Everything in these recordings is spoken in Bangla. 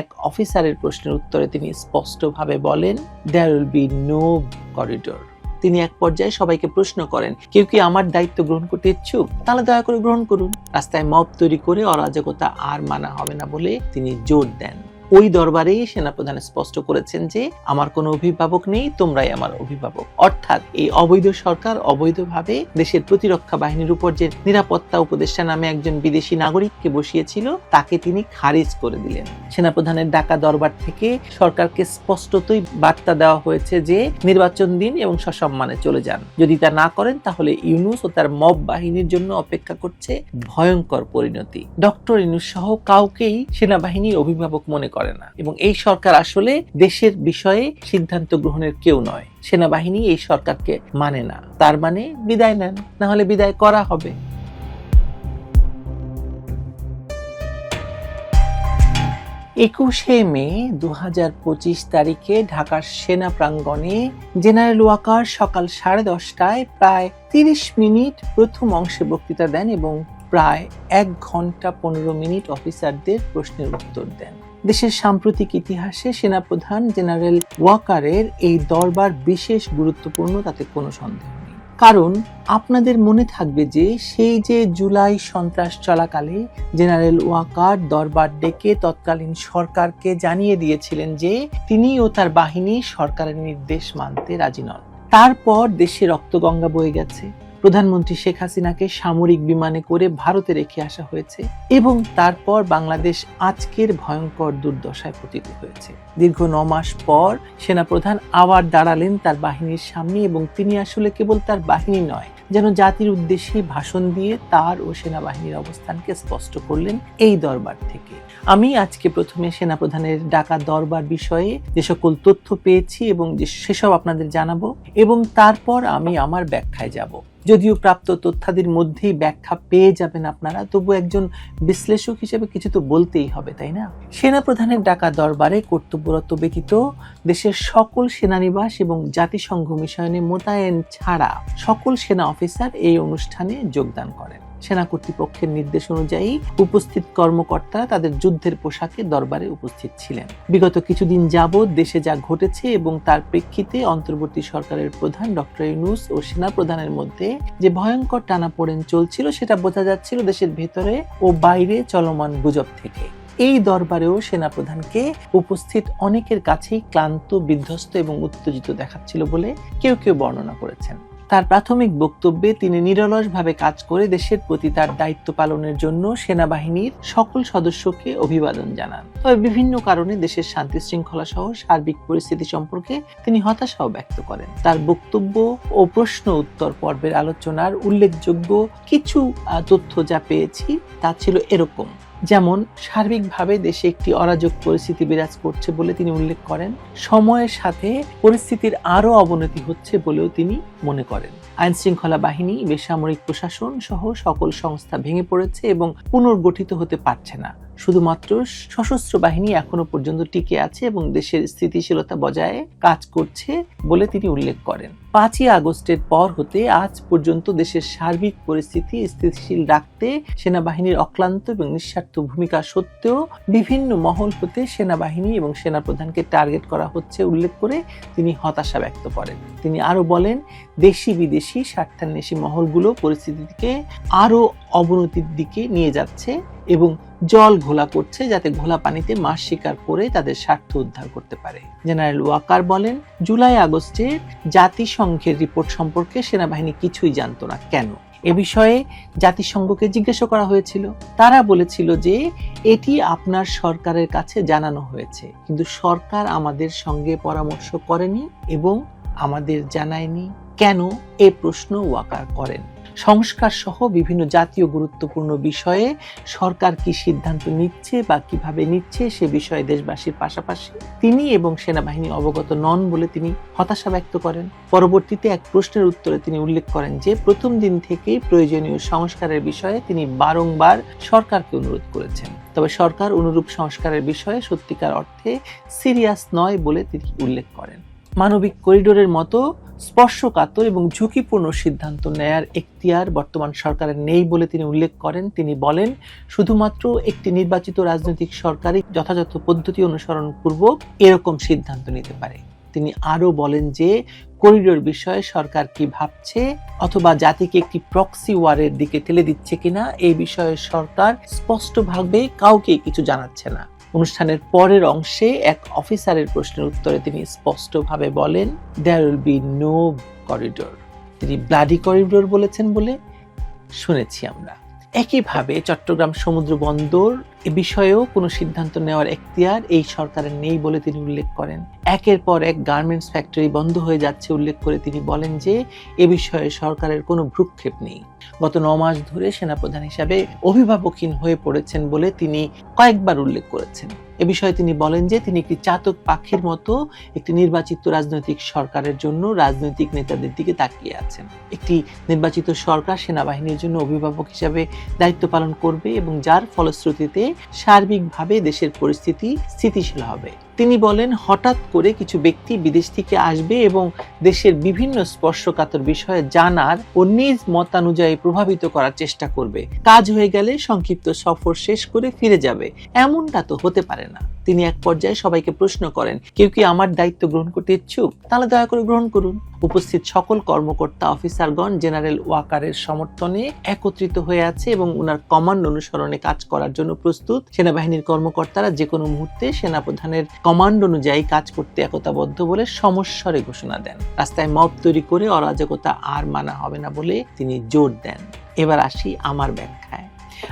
এক অফিসারের প্রশ্নের উত্তরে তিনি স্পষ্টভাবে বলেন there will be no corridor তিনি এক পর্যায়ে সবাইকে প্রশ্ন করেন, কেউ কি আমার দায়িত্ব গ্রহণ করতে ইচ্ছুক? তাহলে দয়া করে গ্রহণ করুন। রাস্তায় মব তৈরি করে অরাজকতা আর মানা হবে না বলে তিনি জোর দেন। ওই দরবারেই সেনাপ্রধান স্পষ্ট করেছেন যে আমার কোনো অভিভাবক নেই, তোমরাই আমার অভিভাবক। অর্থাৎ এই অবৈধ সরকার অবৈধভাবে দেশের প্রতিরক্ষা বাহিনীর উপর যে নিরাপত্তা উপদেষ্টা নামে একজন বিদেশি নাগরিককে বসিয়েছিল, তাকে তিনি খারিজ করে দিলেন। সেনাপ্রধানের ডাকা দরবার থেকে সরকারকে স্পষ্টতই বার্তা দেওয়া হয়েছে যে নির্বাচন দিন এবং সসম্মানে চলে যান। যদি তা না করেন, তাহলে ইউনুস ও তার মব বাহিনীর জন্য অপেক্ষা করছে ভয়ঙ্কর পরিণতি। ডক্টর ইউনুস সহ কাউকেই সেনাবাহিনীর অভিভাবক মনে করে না। এবং এই সরকার আসলে দেশের বিষয়ে সিদ্ধান্ত গ্রহণের কেউ নয়। সেনাবাহিনী এই সরকারকে মানে না। তার মানে বিদায় নেন, না হলে বিদায় করা হবে। একুশে মে দু পঁচিশ তারিখে ঢাকার সেনা প্রাঙ্গণে জেনারেল ওয়াকার সকাল সাড়ে দশটায় প্রায় তিরিশ মিনিট প্রথম অংশে বক্তৃতা দেন এবং প্রায় এক ঘণ্টা পনেরো মিনিট অফিসারদের প্রশ্নের উত্তর দেন। দেশের সাম্প্রতিক ইতিহাসে সেনাপ্রধান জেনারেল ওয়াকারের এই দরবার বিশেষ গুরুত্বপূর্ণ, তাতে কোনো সন্দেহ নেই। কারণ আপনাদের মনে থাকবে যে সেই যে জুলাই সন্ত্রাস চলাকালে জেনারেল ওয়াকার দরবার ডেকে তৎকালীন সরকারকে জানিয়ে দিয়েছিলেন যে তিনি ও তার বাহিনী সরকারের নির্দেশ মানতে রাজি নন। তারপর দেশে রক্তগঙ্গা বয়ে গেছে। প্রধানমন্ত্রী শেখ হাসিনাকে সামরিক বিমানে করে ভারতে রেখে আসা হয়েছে এবং তারপর বাংলাদেশ আজকের ভয়ঙ্কর দুর্দশায় পতিত হয়েছে। দীর্ঘ ন মাস পর সেনাপ্রধান আবার দাঁড়ালেন তার বাহিনীর সামনে এবং তিনি আসলে কেবল তার বাহিনী নয়, যেন জাতির উদ্দেশ্যে ভাষণ দিয়ে তার ও সেনাবাহিনীর অবস্থানকে স্পষ্ট করলেন এই দরবার থেকে। আমি আজকে প্রথমে সেনাপ্রধানের ডাকা দরবার বিষয়ে যে সকল তথ্য পেয়েছি এবং সেসব আপনাদের জানাব এবং তারপর আমি আমার ব্যাখ্যায় যাব। যদিও প্রাপ্ত তথ্যাদির মধ্যেই ব্যাখ্যা পেয়ে যাবেন আপনারা, তবু একজন বিশ্লেষক হিসেবে কিছু তো বলতেই হবে, তাই না? সেনা প্রধানের ডাকা দরবারে কর্তব্যরত ব্যতীত দেশের সকল সেনানিবাস এবং জাতিসংঘ মিশনে মোতায়েন ছাড়া সকল সেনা অফিসার এই অনুষ্ঠানে যোগদান করেন। সেনা কর্তৃপক্ষের নির্দেশ অনুযায়ী উপস্থিত কর্মকর্তারা তাদের যুদ্ধের পোশাকে দরবারে উপস্থিত ছিলেন। বিগত কিছুদিন যাবৎ দেশে যা ঘটেছে এবং তার প্রেক্ষিতে অন্তর্বর্তী সরকারের প্রধান ডক্টর ইউনুস ও সেনা প্রধানের মধ্যে যে ভয়ঙ্কর টানাপোড়েন চলছিল, সেটা বোঝা যাচ্ছিল দেশের ভেতরে ও বাইরে চলমান গুজব থেকে। এই দরবারেও সেনাপ্রধানকে উপস্থিত অনেকের কাছেই ক্লান্ত, বিধ্বস্ত এবং উত্তেজিত দেখাচ্ছিল বলে কেউ কেউ বর্ণনা করেছেন। তার প্রাথমিক বক্তব্যে তিনি নিরলসভাবে কাজ করে দেশের প্রতি তার দায়িত্ব পালনের জন্য সেনাবাহিনীর সকল সদস্যকে অভিবাদন জানান। তবে বিভিন্ন কারণে দেশের শান্তি শৃঙ্খলা সহ সার্বিক পরিস্থিতি সম্পর্কে তিনি হতাশাও ব্যক্ত করেন। তার বক্তব্য ও প্রশ্ন উত্তর পর্বের আলোচনার উল্লেখযোগ্য কিছু তথ্য যা পেয়েছি তা ছিল এরকম। যেমন, সার্বিকভাবে দেশে একটি অরাজক পরিস্থিতি বিরাজ করছে বলে তিনি উল্লেখ করেন, সময়ের সাথে পরিস্থিতির আরও অবনতি হচ্ছে বলেও তিনি মনে করেন। আইন শৃঙ্খলা বাহিনী, বেসামরিক প্রশাসন সহ সকল সংস্থা ভেঙে পড়েছে এবং পুনর্গঠিত হতে পারছে না। শুধুমাত্র সশস্ত্র বাহিনী এখনও পর্যন্ত টিকে আছে এবং দেশের স্থিতিশীলতা বজায় কাজ করছে বলে তিনি উল্লেখ করেন। পাঁচই আগস্টের পর হতে আজ পর্যন্ত দেশের সার্বিক পরিস্থিতি স্থিতিশীল রাখতে সেনাবাহিনীর অক্লান্ত এবং নিঃস্বার্থ ভূমিকা সত্ত্বেও বিভিন্ন মহল হতে সেনাবাহিনী এবং সেনাপ্রধানকে টার্গেট করা হচ্ছে উল্লেখ করে তিনি হতাশা ব্যক্ত করেন। তিনি আরও বলেন দেশি বিদেশি স্বার্থান্বেষী মহলগুলো পরিস্থিতিকে আরও অবনতির দিকে নিয়ে যাচ্ছে এবং জল ঘোলা করছে যাতে ঘোলা পানিতে মাছ শিকার করে তাদের স্বার্থ উদ্ধার করতে পারে। জেনারেল ওয়াকার বলেন, জুলাই আগস্টে জাতিসংঘের রিপোর্ট সম্পর্কে সেনাবাহিনী কিছুই জানতো না। কেন? এ বিষয়ে জাতিসংঘকে জিজ্ঞাসা করা হয়েছিল। তারা বলেছিল যে, এটি আপনার সরকারের কাছে জানানো হয়েছে, কিন্তু সরকার আমাদের সঙ্গে পরামর্শ করেনি এবং আমাদের জানায়নি। কেন? এ প্রশ্ন ওয়াকার করেন। সংস্কার সহ বিভিন্ন জাতীয় গুরুত্বপূর্ণ বিষয়ে সরকার কি সিদ্ধান্ত নিচ্ছে বা কীভাবে নিচ্ছে সে বিষয়ে দেশবাসীর পাশাপাশি তিনি এবং সেনাবাহিনী অবগত নন বলে তিনি হতাশা ব্যক্ত করেন। পরবর্তীতে এক প্রশ্নের উত্তরে তিনি উল্লেখ করেন যে, প্রথম দিন থেকেই প্রয়োজনীয় সংস্কারের বিষয়ে তিনি বারংবার সরকারকে অনুরোধ করেছেন। তবে সরকার অনুরূপ সংস্কারের বিষয়ে সত্যিকার অর্থে সিরিয়াস নয় বলে তিনি উল্লেখ করেন। মানবিক করিডোরের মতো স্পর্শকাতর এবং ঝুঁকিপূর্ণ সিদ্ধান্ত নেয়ার এখতিয়ার বর্তমান সরকারের নেই বলে তিনি উল্লেখ করেন। তিনি বলেন, শুধুমাত্র একটি নির্বাচিত রাজনৈতিক সরকারই যথাযথ পদ্ধতি অনুসরণ পূর্বক এরকম সিদ্ধান্ত নিতে পারে। তিনি আরও বলেন যে, করিডোর বিষয়ে সরকার কি ভাবছে অথবা জাতিকে একটি প্রক্সি ওয়ারের দিকে ঠেলে দিচ্ছে কিনা এই বিষয়ে সরকার স্পষ্টভাবে কাউকে কিছু জানাচ্ছে না। অনুষ্ঠানের পরের অংশে এক অফিসারের প্রশ্নের উত্তরে তিনি স্পষ্টভাবে বলেন there will be no corridor তিনি ব্লাডি করিডোর বলেছেন বলে শুনেছি আমরা। একইভাবে চট্টগ্রাম সমুদ্র বন্দর এ বিষয়েও কোনো সিদ্ধান্ত নেওয়ার এখতিয়ার এই সরকারের নেই বলে তিনি উল্লেখ করেন। একের পর এক গার্মেন্টস ফ্যাক্টরি বন্ধ হয়ে যাচ্ছে উল্লেখ করে তিনি বলেন যে, এ বিষয়ে সরকারের কোনো ভ্রুক্ষেপ নেই। গত ন মাস ধরে সেনাপ্রধান হিসাবে অভিভাবকহীন হয়ে পড়েছেন বলে তিনি কয়েকবার উল্লেখ করেছেন। এ বিষয়ে তিনি বলেন যে, তিনি একটি চাতক পাখির মতো একটি নির্বাচিত রাজনৈতিক সরকারের জন্য রাজনৈতিক নেতাদের দিকে তাকিয়ে আছেন। একটি নির্বাচিত সরকার সেনাবাহিনীর জন্য অভিভাবক হিসাবে দায়িত্ব পালন করবে এবং যার ফলশ্রুতিতে সার্বিকভাবে দেশের পরিস্থিতি স্থিতিশীল হবে। তিনি বলেন, হঠাৎ করে কিছু ব্যক্তি বিদেশ থেকে আসবে এবং দেশের বিভিন্ন স্পর্শকাতর বিষয়ে জানার ও নিজ মতানুযায়ী প্রভাবিত করার চেষ্টা করবে। কাজ হয়ে গেলে সংক্ষিপ্ত সফর শেষ করে ফিরে যাবে। এমনটা তো হতে পারে না। তিনি এক পর্যায়ে সবাইকে প্রশ্ন করেন, কেউ কি আমার দায়িত্ব গ্রহণ করতে ইচ্ছুক? তাহলে দয়া করে গ্রহণ করুন। উপস্থিত সকল কর্মকর্তা অফিসারগণ জেনারেল ওয়াকারের সমর্থনে একত্রিত হয়ে আছে এবং উনার কমান্ড অনুসরণে কাজ করার জন্য প্রস্তুত। সেনাবাহিনীর কর্মকর্তারা যে কোনো মুহূর্তে সেনাপ্রধানের কমান্ড অনুযায়ী কাজ করতে একতাবদ্ধ বলে সমস্বরে ঘোষণা দেন। রাস্তায় মব তৈরি করে অরাজকতা আর মানা হবে না বলে তিনি জোর দেন। এবার আসি আমার ব্যাখ্যায়।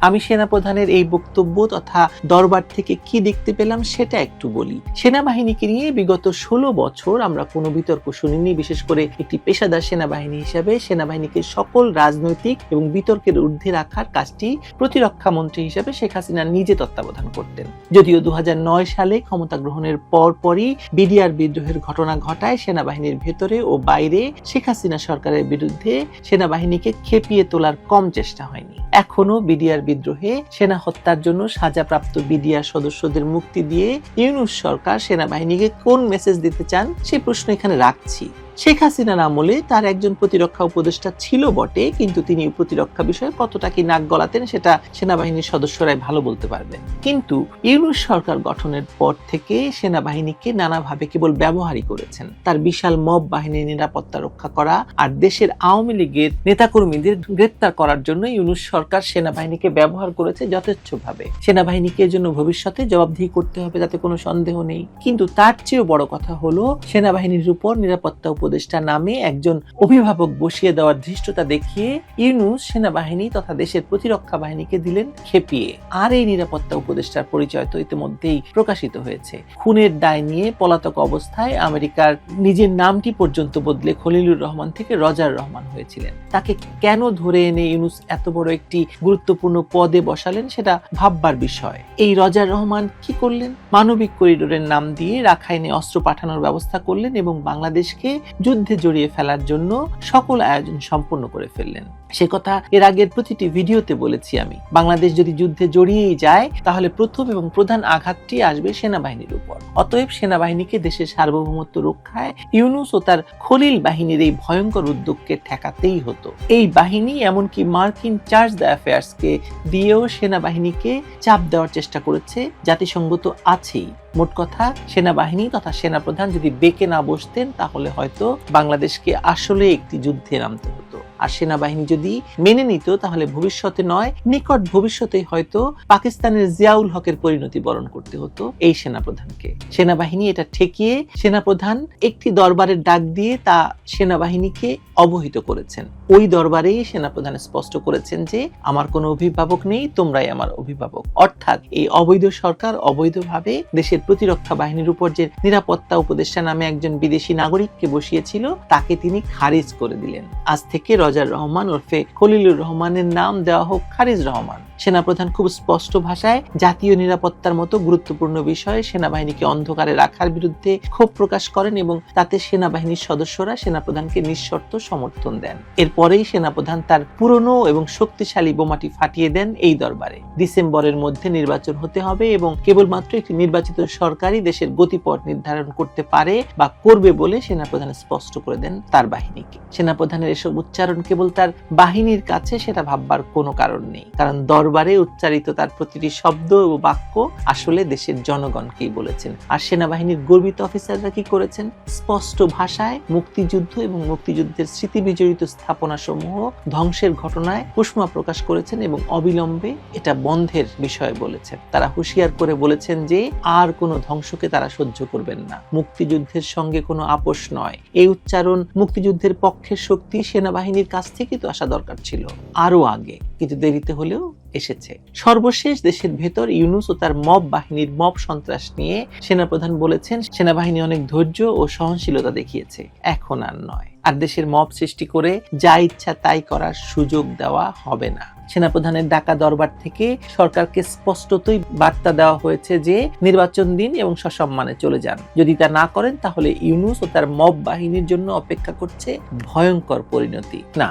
আমি সেনাপ্রধানের এই বক্তব্য তথা দরবার থেকে কি দেখতে পেলাম সেটা একটু বলি। সেনাবাহিনীকে নিয়ে বিগত ষোলো বছর আমরা কোনো বিতর্ক শুনিনি, বিশেষ করে একটি পেশাদার সেনাবাহিনী হিসাবে। সেনাবাহিনীকে সকল রাজনৈতিক এবং বিতর্কের ঊর্ধ্বে রাখার কাজটি প্রতিরক্ষা মন্ত্রী হিসাবে শেখ হাসিনা নিজে তত্ত্বাবধান করতেন। যদিও দু হাজার নয় সালে ক্ষমতা গ্রহণের পর পরই বিডিআর বিদ্রোহের ঘটনা ঘটায় সেনাবাহিনীর ভেতরে ও বাইরে শেখ হাসিনা সরকারের বিরুদ্ধে সেনাবাহিনীকে খেপিয়ে তোলার কম চেষ্টা হয়নি। এখনও বিডিআর বিদ্রোহে সেনা হত্যার জন্য সাজাপ্রাপ্ত বিডিআর সদস্যদের মুক্তি দিয়ে ইউনুস সরকার সেনাবাহিনীকে কোন মেসেজ দিতে চান, সেই প্রশ্ন এখানে রাখছি। শেখ হাসিনার আমলে তার একজন প্রতিরক্ষা উপদেষ্টা ছিল বটে, কিন্তু তিনি প্রতিরক্ষা বিষয়ে কতটা কি নাক গলাতেন সেটা সেনাবাহিনীর সদস্যরাই ভালো বলতে পারবেন কিন্তু ইউনুস সরকার গঠনের পর থেকে সেনাবাহিনীকে নানাভাবে কেবল ব্যবহারই করেছেন। তার বিশাল মব বাহিনীর নিরাপত্তা রক্ষা করা আর দেশের আওয়ামী লীগের নেতাকর্মীদের গ্রেপ্তার করার জন্য ইউনুস সরকার সেনাবাহিনীকে ব্যবহার করেছে যথেচ্ছভাবে। সেনাবাহিনীকে এর জন্য ভবিষ্যতে জবাবদিহি করতে হবে তাতে কোনো সন্দেহ নেই। কিন্তু তার চেয়েও বড় কথা হলো, সেনাবাহিনীর উপর নিরাপত্তা উপদেষ্টা নামে একজন অভিভাবক বসিয়ে দেওয়ার ধৃষ্টতা দেখিয়ে ইউনুস সেনাবাহিনী তথা দেশের প্রতিরক্ষা বাহিনীকে দিলেন খেপিয়ে। আর এই নিরাপত্তা উপদেষ্টার পরিচয় তো ইতিমধ্যেই প্রকাশিত হয়েছে। খুনের দায় নিয়ে পলাতক অবস্থায় আমেরিকার নিজের নামটি পর্যন্ত বদলে খলিলুর রহমান থেকে রজার রহমান হয়েছিলেন। তাকে কেন ধরে এনে ইউনুস এত বড় একটি গুরুত্বপূর্ণ পদে বসালেন সেটা ভাববার বিষয়। এই রজার রহমান কি করলেন? মানবিক করিডোরের নাম দিয়ে রাখাইনে অস্ত্র পাঠানোর ব্যবস্থা করলেন এবং বাংলাদেশকে যুদ্ধে জড়িয়ে ফেলার জন্য সকল আয়োজন সম্পন্ন করে ফেললেন। সে কথা এর আগের প্রতিটি ভিডিওতে বলেছি আমি। বাংলাদেশ যদি যুদ্ধে জড়িয়েই যায়, তাহলে প্রথম এবং প্রধান আঘাতটি আসবে সেনাবাহিনীর উপর। অতএব সেনাবাহিনীকে দেশের সার্বভৌমত্ব রক্ষায় ইউনুস ও তার খলিল বাহিনীর এই ভয়ঙ্কর উদ্যোগকে ঠেকাতেই হতো। এই বাহিনী, এমনকি মার্কিন চার্জ দ্য অ্যাফেয়ার্সকে দিয়েও সেনাবাহিনীকে চাপ দেওয়ার চেষ্টা করেছে জাতিসংঘ তো আছেই। মোট কথা, সেনাবাহিনী তথা সেনাপ্রধান যদি বেঁকে না বসতেন, তাহলে হয়তো বাংলাদেশকে আসলে একটি যুদ্ধে নামতে হতো। আর সেনাবাহিনী যদি মেনে নিত, তাহলে ভবিষ্যতে নয়, নিকট ভবিষ্যতে হয়তো পাকিস্তানের জিয়াউল হকের পরিণতি বরণ করতে হতো এই সেনাপ্রধানকে। সেনাবাহিনী এটা ঠেকিয়ে সেনাপ্রধান একটি দরবারের ডাক দিয়ে তা সেনাবাহিনীকে অবহিত করেছেন। ওই দরবারেই সেনাপ্রধান স্পষ্ট করেছেন যে, আমার কোনো অভিভাবক নেই, তোমরাই আমার অভিভাবক। অর্থাৎ এই অবৈধ সরকার অবৈধভাবে দেশের প্রতিরক্ষা বাহিনীর উপর যে নিরাপত্তা উপদেষ্টা নামে একজন বিদেশি নাগরিককে বসিয়েছিল, তাকে তিনি খারিজ করে দিলেন। আজ থেকে রজার রহমান ওরফে খলিলুর রহমানের নাম দেওয়া হোক খারিজ রহমান। সেনাপ্রধান খুব স্পষ্ট ভাষায় জাতীয় নিরাপত্তার মতো গুরুত্বপূর্ণ বিষয়ে সেনাবাহিনীকে অন্ধকারে রাখার বিরুদ্ধে ক্ষোভ প্রকাশ করেন এবং তাতে সেনাবাহিনীর সদস্যরা সেনাপ্রধানকে নিঃশর্ত সমর্থন দেন। এরপরেই সেনাপ্রধান তার পুরনো এবং শক্তিশালী বোমাটি ফাটিয়ে দেন এই দরবারে। ডিসেম্বরের মধ্যে নির্বাচন হতে হবে এবং কেবলমাত্র একটি নির্বাচিত সরকারই দেশের গতিপথ নির্ধারণ করতে পারে বা করবে বলে সেনাপ্রধান স্পষ্ট করে দেন তার বাহিনীকে। সেনাপ্রধানের এসব উচ্চারণ কেবল তার বাহিনীর কাছে সেটা ভাববার কোনো কারণ নেই। কারণ দরবারে উচ্চারিত তার প্রতিটি শব্দ ও বাক্য আসলে দেশের জনগণকেই বলেছেন। আর সেনাবাহিনীর গর্বিত অফিসাররা কি করেছেন? স্পষ্ট ভাষায় মুক্তিযুদ্ধ এবং মুক্তিযুদ্ধের স্মৃতি বিজড়িত স্থাপনা সমূহ ধ্বংসের ঘটনায় উষ্মা প্রকাশ করেছেন এবং অবিলম্বে এটা বন্ধের বিষয়ে বলেছেন। তারা হুঁশিয়ার করে বলেছেন যে আর কোনো ধ্বংসকে তারা সহ্য করবেন না। মুক্তিযুদ্ধের সঙ্গে কোনো আপোষ নয়। এই উচ্চারণ মুক্তিযুদ্ধের পক্ষের শক্তি সেনাবাহিনীর কাছ থেকে তো আসা দরকার ছিল আরও আগে। কিন্তু দেরিতে হলেও এসেছে। সর্বশেষ দেশের ভেতর ইউনুস ও তার মব বাহিনীর মব সন্ত্রাস নিয়ে সেনাপ্রধান বলেছেন, সেনাবাহিনী অনেক ধৈর্য ও সহনশীলতা দেখিয়েছে। এখন আর নয়। আর দেশের মব সৃষ্টি করে যা ইচ্ছা তাই করার সুযোগ দেওয়া হবে না। সেনাপ্রধানের ডাকা দরবার থেকে সরকারকে স্পষ্টতই বার্তা দেওয়া হয়েছে যে নির্বাচন দিন এবং সসম্মানে চলে যান। যদি তা না করেন, তাহলে ইউনুস ও তার মব বাহিনীর জন্য অপেক্ষা করছে ভয়ঙ্কর পরিণতি। না,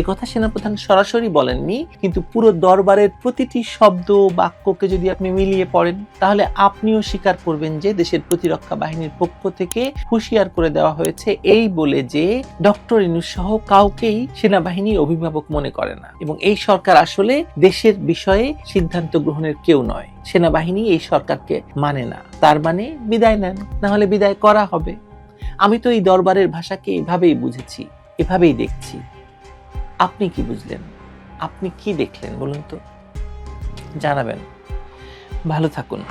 এ কথা সেনাপ্রধান সরাসরি বলেননি, কিন্তু পুরো দরবারের প্রতিটি শব্দ বাক্যকে যদি আপনি মিলিয়ে পড়েন, তাহলে আপনিও স্বীকার করবেন যে দেশের প্রতিরক্ষা বাহিনীর পক্ষ থেকে হুঁশিয়ার করে দেওয়া হয়েছে এই বলে যে ডক্টর ইনুস সহ কাউকেই সেনাবাহিনী অভিভাবক মনে করে না। এবং এই সরকার আসলে দেশের বিষয়ে সিদ্ধান্ত গ্রহণের কেউ নয়। সেনাবাহিনী এই সরকারকে মানে না। তার মানে বিদায় নেন, না হলে বিদায় করা হবে। আমি তো এই দরবারের ভাষাকে এভাবেই বুঝেছি, এভাবেই দেখছি। আপনি কি বুঝলেন? আপনি কি দেখলেন বলুন তো? জানাবেন। ভালো থাকুন।